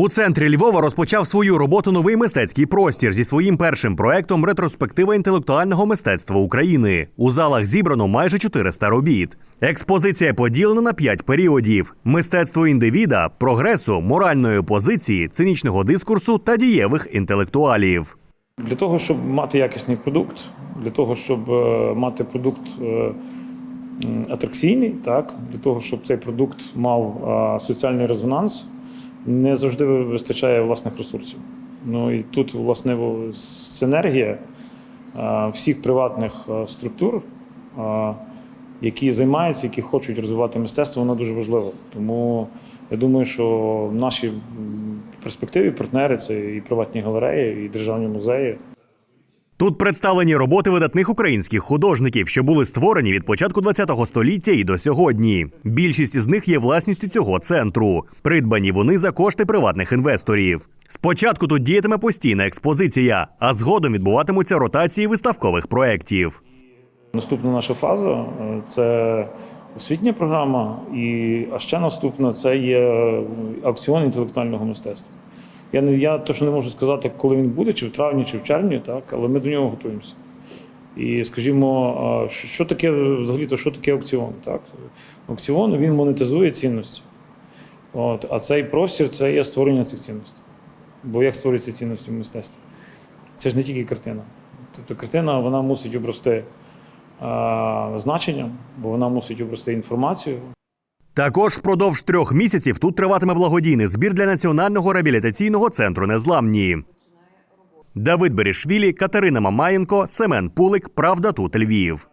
У центрі Львова розпочав свою роботу новий мистецький простір зі своїм першим проектом ретроспектива інтелектуального мистецтва України. У залах зібрано майже 400 робіт. Експозиція поділена на п'ять періодів: мистецтво індивіда, прогресу, моральної позиції, цинічного дискурсу та дієвих інтелектуалів. Для того, щоб мати якісний продукт, для того, щоб е, мати продукт е, атракційний, так, для того, щоб цей продукт мав е, соціальний резонанс, не завжди вистачає власних ресурсів. Ну і тут, власне, синергія всіх приватних структур, які займаються, які хочуть розвивати мистецтво, вона дуже важлива. Тому я думаю, що в нашій перспективі партнери це і приватні галереї, і державні музеї. Тут представлені роботи видатних українських художників, що були створені від початку ХХ століття і до сьогодні. Більшість з них є власністю цього центру. Придбані вони за кошти приватних інвесторів. Спочатку тут діятиме постійна експозиція, а згодом відбуватимуться ротації виставкових проєктів. Наступна наша фаза е, це освітня програма, і а ще наступна це є е, аукціон інтелектуального мистецтва. Я не я точно не можу сказати, коли він буде, чи в травні, чи в червні, так, але ми до нього готуємося. І скажімо, що таке взагалі, то що таке аукціон? Так? Аукціон він монетизує цінності. От, а цей простір це є створення цих цінностей. Бо як створюються цінності в мистецтві? Це ж не тільки картина. Тобто картина вона мусить обрости е, значенням, бо вона мусить обрости інформацією. Також впродовж трьох місяців тут триватиме благодійний збір для національного реабілітаційного центру Незламні. Давид Берішвілі, Катерина Мамаєнко, Семен Пулик. Правда тут Львів.